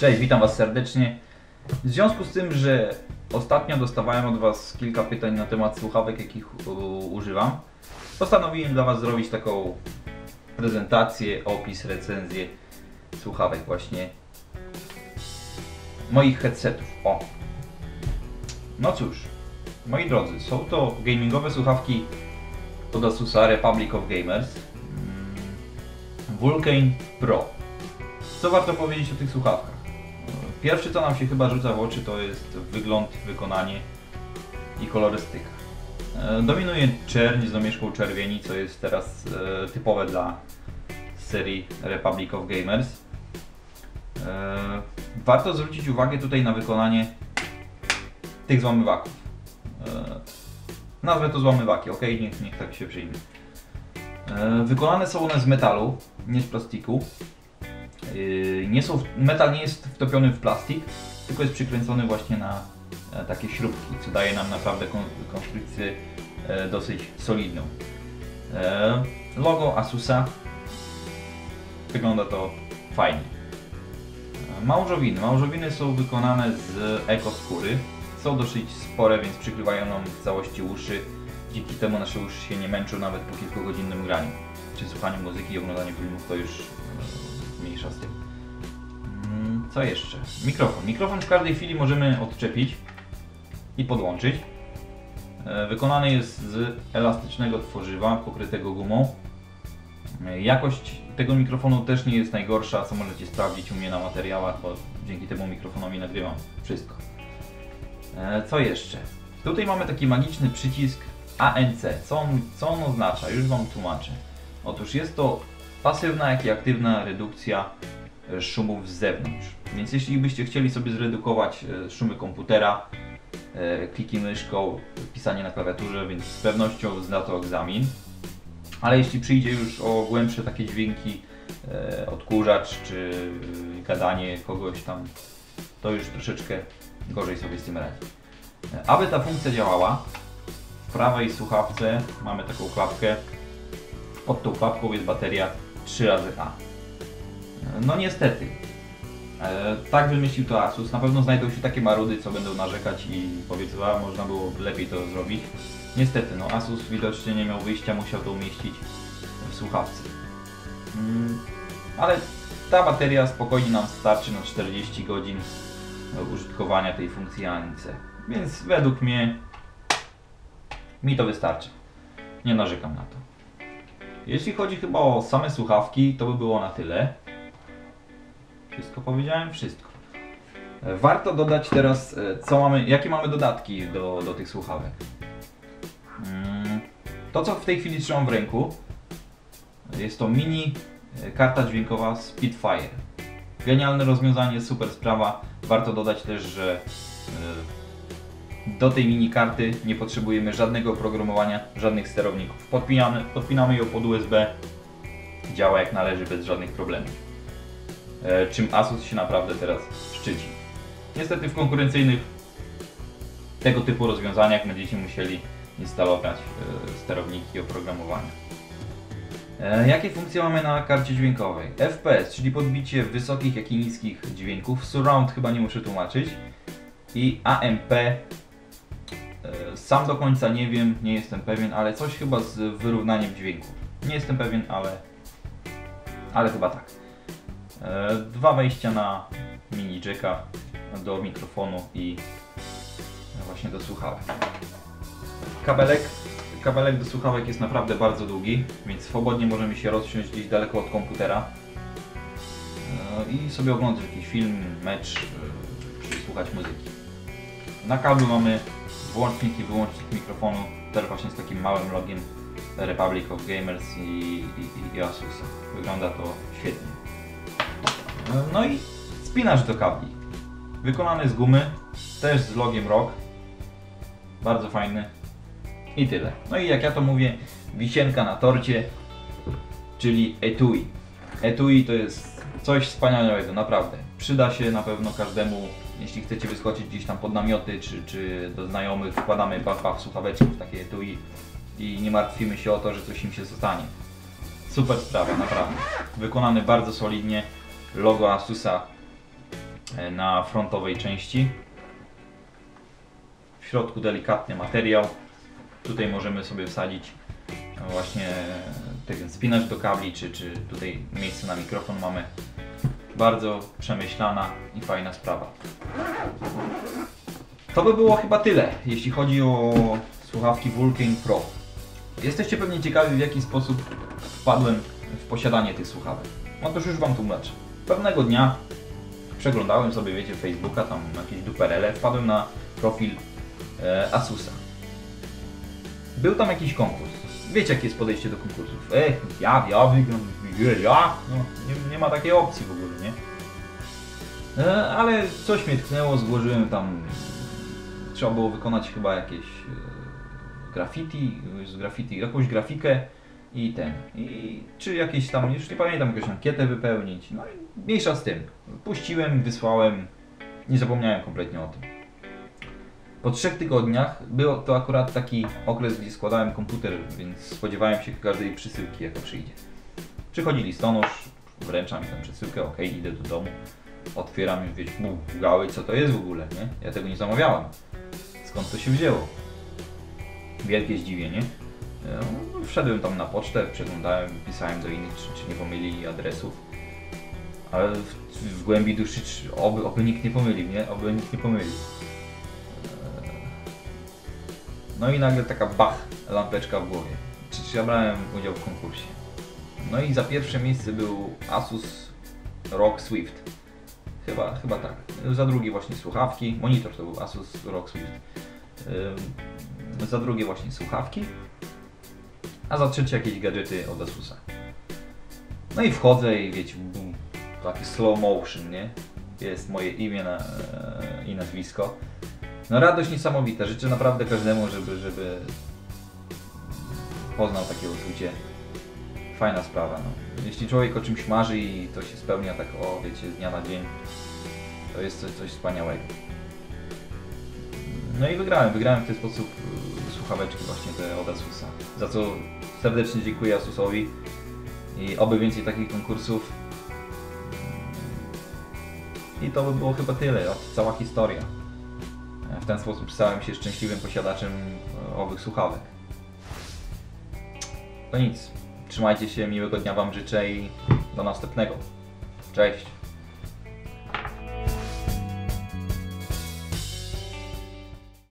Cześć, witam Was serdecznie. W związku z tym, że ostatnio dostawałem od Was kilka pytań na temat słuchawek, jakich używam, postanowiłem dla Was zrobić taką prezentację, opis, recenzję słuchawek właśnie moich headsetów. O! No cóż, moi drodzy, są to gamingowe słuchawki od Asusa Republic of Gamers mm, Vulcan Pro. Co warto powiedzieć o tych słuchawkach? Pierwszy co nam się chyba rzuca w oczy to jest wygląd, wykonanie i kolorystyka. E, Dominuje czerń z domieszką czerwieni, co jest teraz e, typowe dla serii Republic of Gamers. E, Warto zwrócić uwagę tutaj na wykonanie tych złamywaków. Nazwę to złamywaki, ok? Niech, niech tak się przyjmie. Wykonane są one z metalu, nie z plastiku. Yy, nie są, metal nie jest wtopiony w plastik, tylko jest przykręcony właśnie na takie śrubki, co daje nam naprawdę kon, konstrukcję e, dosyć solidną. E, logo Asusa wygląda to fajnie. E, Małżowiny. Małżowiny są wykonane z ekoskóry. Są dosyć spore, więc przykrywają nam w całości uszy. Dzięki temu nasze uszy się nie męczą nawet po kilkugodzinnym graniu. Czy słuchaniu muzyki i oglądaniu filmów to już z tym. Mm, Co jeszcze? Mikrofon. Mikrofon w każdej chwili możemy odczepić i podłączyć. E, Wykonany jest z elastycznego tworzywa pokrytego gumą. E, Jakość tego mikrofonu też nie jest najgorsza, co możecie sprawdzić u mnie na materiałach, bo dzięki temu mikrofonowi nagrywam wszystko. E, Co jeszcze? Tutaj mamy taki magiczny przycisk ANC. Co on, co on oznacza? Już Wam tłumaczę. Otóż jest to pasywna, jak i aktywna redukcja e, szumów z zewnątrz. Więc jeśli byście chcieli sobie zredukować e, szumy komputera, e, kliki myszką, pisanie na klawiaturze, więc z pewnością zda to egzamin. Ale jeśli przyjdzie już o głębsze takie dźwięki, odkurzacz czy gadanie kogoś tam, to już troszeczkę gorzej sobie z tym radzi. Aby ta funkcja działała, w prawej słuchawce mamy taką klapkę. Pod tą klapką jest bateria 3 razy A. No niestety, e, tak wymyślił to Asus. Na pewno znajdą się takie marudy, co będą narzekać i powiedzą, a można było lepiej to zrobić. Niestety, no Asus widocznie nie miał wyjścia, musiał to umieścić w słuchawce. Mm, Ale ta bateria spokojnie nam starczy na 40 godzin użytkowania tej funkcji ANC. Więc według mnie mi to wystarczy. Nie narzekam na to. Jeśli chodzi chyba o same słuchawki, to by było na tyle. Wszystko powiedziałem? Wszystko. Warto dodać teraz, e, co mamy, jakie mamy dodatki do, do tych słuchawek. Mm, To, co w tej chwili trzymam w ręku, jest to mini e, karta dźwiękowa Spitfire. Genialne rozwiązanie, super sprawa. Warto dodać też, że e, do tej mini karty nie potrzebujemy żadnego oprogramowania, żadnych sterowników. Podpinamy, podpinamy ją pod USB, działa jak należy bez żadnych problemów. E, Czym Asus się naprawdę teraz szczyci. Niestety w konkurencyjnych tego typu rozwiązaniach będziecie musieli instalować e, sterowniki oprogramowania. E, Jakie funkcje mamy na karcie dźwiękowej? FPS, czyli podbicie wysokich jak i niskich dźwięków. Surround chyba nie muszę tłumaczyć. I AMP. Sam do końca nie wiem, nie jestem pewien, ale coś chyba z wyrównaniem dźwięku. Nie jestem pewien, ale, ale chyba tak. E, Dwa wejścia na mini jacka do mikrofonu i właśnie do słuchawek. Kabelek, kabelek do słuchawek jest naprawdę bardzo długi, więc swobodnie możemy się rozsiąść gdzieś daleko od komputera e, i sobie oglądać jakiś film, mecz e, czy słuchać muzyki. Na kablu mamy włącznik i wyłącznik mikrofonu, też właśnie z takim małym logiem Republic of Gamers i, i, i Asusa. Wygląda to świetnie. No i spinacz do kabli. Wykonany z gumy, też z logiem ROG. Bardzo fajny. I tyle. No i jak ja to mówię, wisienka na torcie, czyli etui. Etui to jest coś wspaniałego, naprawdę. Przyda się na pewno każdemu, jeśli chcecie wyskoczyć gdzieś tam pod namioty, czy, czy do znajomych, wkładamy pach, pach słuchaweczki w takie etui i nie martwimy się o to, że coś im się zostanie. Super sprawa, naprawdę. Wykonany bardzo solidnie. Logo Asusa e, na frontowej części. W środku delikatny materiał. Tutaj możemy sobie wsadzić właśnie ten spinacz do kabli, czy, czy tutaj miejsce na mikrofon mamy. Bardzo przemyślana i fajna sprawa. To by było chyba tyle, jeśli chodzi o słuchawki Vulcan Pro. Jesteście pewnie ciekawi, w jaki sposób wpadłem w posiadanie tych słuchawek. Otóż już Wam tłumaczę. Pewnego dnia przeglądałem sobie, wiecie, Facebooka, tam jakieś duperele, wpadłem na profil e, Asusa. Był tam jakiś konkurs. Wiecie, jakie jest podejście do konkursów. Ech, ja, ja wygram, ja. No, nie, nie ma takiej opcji w ogóle, nie? E, ale coś mnie tknęło, złożyłem tam. Trzeba było wykonać chyba jakieś e, graffiti, z graffiti, jakąś grafikę i ten. I czy jakieś tam, już nie pamiętam, jakąś ankietę wypełnić. No i mniejsza z tym. Puściłem, wysłałem. Nie zapomniałem kompletnie o tym. Po trzech tygodniach był to akurat taki okres, gdzie składałem komputer, więc spodziewałem się każdej przysyłki, jaka przyjdzie. Przychodzi listonosz, wręcza mi tę przesyłkę, ok, idę do domu, otwieram i mu gały, co to jest w ogóle, nie? Ja tego nie zamawiałem. Skąd to się wzięło? Wielkie zdziwienie. No, wszedłem tam na pocztę, przeglądałem, pisałem do innych, czy, czy nie pomylili adresów. Ale w, w głębi duszy, oby, oby nikt nie pomylił, nie? Oby nikt nie pomylił. No i nagle taka bach, lampeczka w głowie. Czy, ja brałem udział w konkursie. No i za pierwsze miejsce był Asus ROG Swift. Chyba, chyba tak. Za drugie właśnie słuchawki. Monitor to był Asus ROG Swift. Ym, za drugie właśnie słuchawki. A za trzecie jakieś gadżety od Asusa. No i wchodzę i wiecie, taki slow motion, nie? Jest moje imię na, e, i nazwisko. No radość niesamowita. Życzę naprawdę każdemu, żeby, żeby poznał takie uczucie. Fajna sprawa. No. Jeśli człowiek o czymś marzy i to się spełnia tak, o wiecie, z dnia na dzień, to jest coś, coś wspaniałego. No i wygrałem. Wygrałem w ten sposób y, słuchaweczki właśnie te od Asusa. Za co serdecznie dziękuję Asusowi i oby więcej takich konkursów. I to by było chyba tyle. Cała historia. W ten sposób stałem się szczęśliwym posiadaczem e, owych słuchawek. To nic. Trzymajcie się, miłego dnia Wam życzę i do następnego. Cześć!